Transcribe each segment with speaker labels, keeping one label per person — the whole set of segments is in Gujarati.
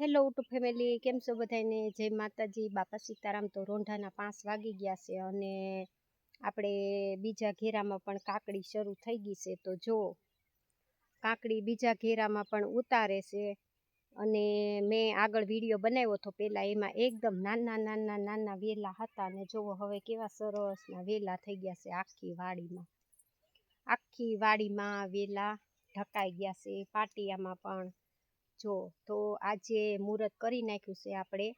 Speaker 1: હેલો ટુ ફેમિલી કેમ છો બધાને જય માતાજી. બાપા સીતારામ તો રોંઢાના પાંચ વાગી ગયા છે અને આપણે બીજા ઘેરામાં પણ કાકડી શરૂ થઈ ગઈ છે. તો જો, કાકડી બીજા ઘેરામાં પણ ઉતારે છે અને મેં આગળ વીડિયો બનાવ્યો હતો પહેલાં. એમાં એકદમ નાના નાના નાના વેલા હતા અને જુઓ હવે કેવા સરસના વેલા થઈ ગયા છે આખી વાડીમાં. આખી વાડીમાં વેલા ઢકાઈ ગયા છે, પાટિયામાં પણ. જો, તો આજે મુહૂર્ત કરી નાખ્યું છે આપણે,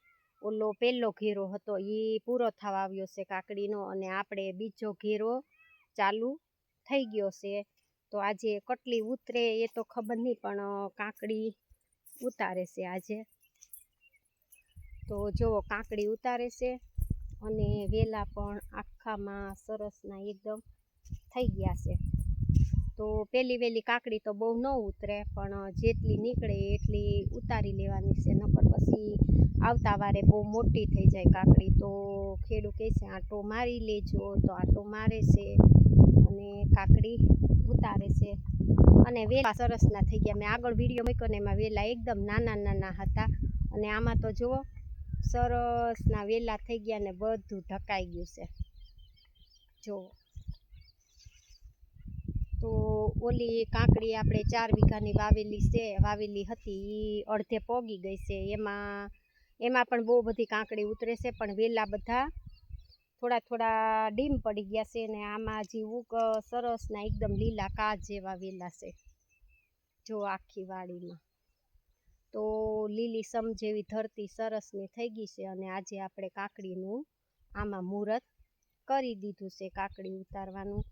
Speaker 1: ઓલો પહેલો ઘેરો હતો એ પૂરો થવા આવ્યો છે કાકડીનો અને આપણે બીજો ઘેરો ચાલુ થઈ ગયો છે. તો આજે કટલી ઉતરે, એ તો ખબર નહીં, પણ કાકડી ઉતારે છે આજે. તો જુઓ કાકડી ઉતારે છે અને વેલા પણ આખામાં સરસના એકદમ થઈ ગયા છે. તો પહેલી વહેલી કાકડી તો બહુ ન ઉતરે, પણ જેટલી નીકળે એટલી ઉતારી લેવાની છે, નકર પછી આવતા વારે બહુ મોટી થઈ જાય કાકડી. તો ખેડૂત કહે છે, આંટો મારી લેજો. તો આંટો મારે છે અને કાકડી ઉતારે છે. અને વેલા સરસના થઈ ગયા. મેં આગળ વીડિયો મૂક્યો ને એમાં વેલા એકદમ નાના નાના હતા. અને આમાં તો જુઓ સરસના વેલા થઈ ગયા ને બધું ઢકાઈ ગયું છે. જુઓ. તો ઓલી કાંકડી આપણે ચાર વીઘાની વાવેલી છે, વાવેલી હતી એ અડધે પોગી ગઈ છે. એમાં એમાં પણ બહુ બધી કાંકડી ઉતરે છે, પણ વેલા બધા થોડા થોડા ડીમ પડી ગયા છે ને આમાં હજી ઉક સરસના એકદમ લીલા કાચ જેવા વેલા છે, જો આખી વાડીમાં. તો લીલી સમ જેવી ધરતી સરસની થઈ ગઈ છે અને આજે આપણે કાકડીનું આમાં મુહૂર્ત કરી દીધું છે, કાકડી ઉતારવાનું.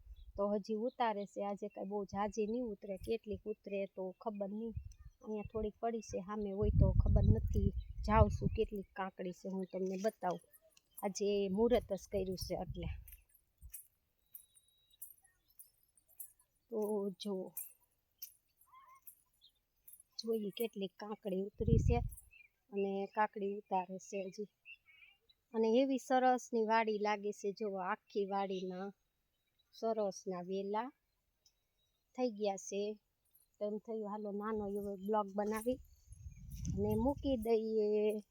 Speaker 1: તો હજી ઉતારે છે. આજે કાંઈ બહુ ઝાઝી નહીં ઉતરે. કેટલીક ઉતરે તો ખબર નહીં. અહીંયા થોડીક પડી છે સામે હોય તો ખબર નથી. જાઉં છું. કેટલીક કાંકડી છે હું તમને બતાવું. આજે મુહૂર્ત જ કર્યું છે એટલે. તો જો, જોઈએ કેટલીક કાકડી ઉતરી છે અને કાકડી ઉતારે છે હજી. અને એવી સરસની વાડી લાગે છે. જો આખી વાડીમાં સરસના વેલા થઈ ગયા છે. તો એમ થયું, હાલો, નાનો એવો બ્લોગ બનાવી અને મૂકી દઈએ.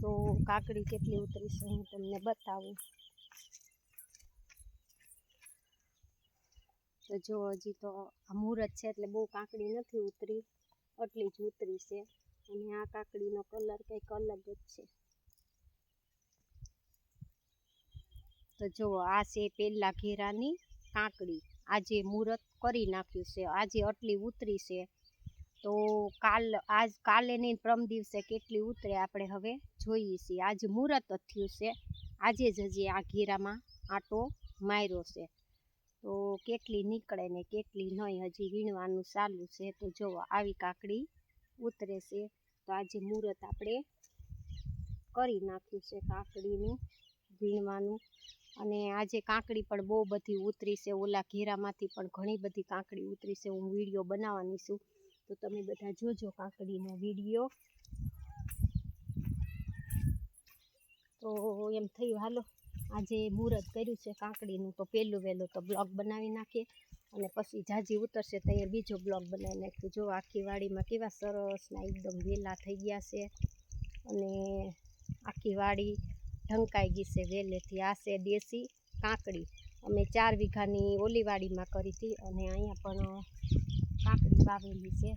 Speaker 1: તો કાકડી કેટલી ઉતરી છે, હું તમને બતાવું. તો જો, હજી તો આ મુહૂર્ત છે, એટલે બહુ કાકડી નથી ઉતરી આટલી જ ઉતરી છે. અને આ કાકડીનો કલર કંઈક અલગ જ છે. તો જુઓ આ છે પહેલા ઘેરાની કાકડી. આજે મુહૂર્ત કરી નાખ્યું છે. આજે આટલી ઉતરી છે. તો કાલ, આજ કાલે નહીં, પ્રમ દિવસે કેટલી ઉતરે આપણે હવે જોઈએ છીએ. આજે મુહૂર્ત જ થયું છે. આજે જ હજી આ ઘેરામાં આટો માર્યો છે. તો કેટલી નીકળે ને કેટલી નહીં, હજી વીણવાનું ચાલુ છે. તો જુઓ આવી કાકડી ઉતરે છે, તો આજે મુહૂર્ત આપણે કરી નાખ્યું છે કાકડીનું, વીણવાનું. અને આજે કાંકડી પણ બહુ બધી ઉતરી છે. ઓલા ઘેરામાંથી પણ ઘણી બધી કાંકડી ઉતરી છે. હું વીડિયો બનાવવાની છું. તો તમે બધા જોજો કાંકડીનો વીડિયો. તો એમ થયું, હાલો. આજે મુહૂર્ત કર્યું છે કાંકડીનું. તો પહેલું વહેલું તો બ્લોગ બનાવી નાખીએ અને પછી જાજી ઉતરશે તો અહીંયા બીજો બ્લોગ બનાવી નાખ્યો જો આખી વાડીમાં કેવા સરસના એકદમ વેલા થઈ ગયા છે. અને આખી વાડી ઢંકાઈ ગઈ છે વેલેથી. આ છે દેશી કાંકડી. અમે ચાર વીઘાની ઓલીવાડીમાં કરી હતી અને અહીંયા પણ કાંકડી વાવેલી છે.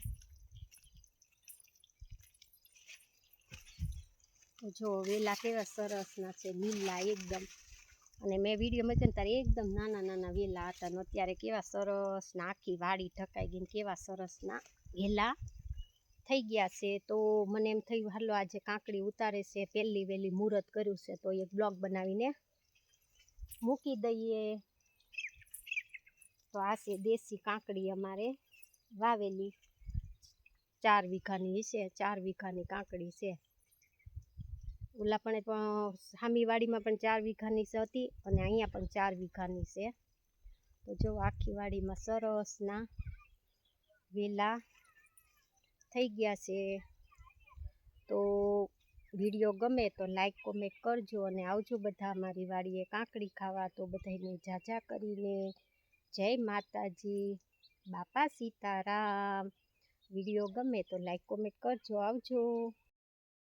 Speaker 1: જો, વેલા કેવા સરસના છે, લીલા એકદમ. અને મેં વીડિયો ને ત્યારે એકદમ નાના નાના વેલા હતા ને અત્યારે કેવા સરસના, આખી વાડી ઢકાઈ ગઈ કેવા સરસના વેલા. થઈ ગયા છે, તો મને એમ થયું હાલો આજે કાંકડી ઉતારે છે, પહેલી વહેલી મુહૂર્ત કર્યું છે, તો એક બ્લોગ બનાવીને મૂકી દઈએ. તો આ છે દેશી કાંકડી અમારે, વાવેલી. ચાર વીઘાની છે ચાર વીઘાની કાંકડી છે. ઓલા પણ પણ સામીવાડીમાં પણ ચાર વીઘાની હતી અને અહીંયા પણ ચાર વીઘાની છે. તો જો આખી વાડીમાં સરસના વેલા થઈ ગયા છે. તો વીડિયો ગમે તો લાઈક કોમેન્ટ કરજો અને આવજો બધા અમારી વાડીએ કાંકડી ખાવા. તો બધાને જાજા કરીને. જય માતાજી. બાપા સીતારામ. વીડિયો ગમે તો લાઈક કોમેન્ટ કરજો. આવજો.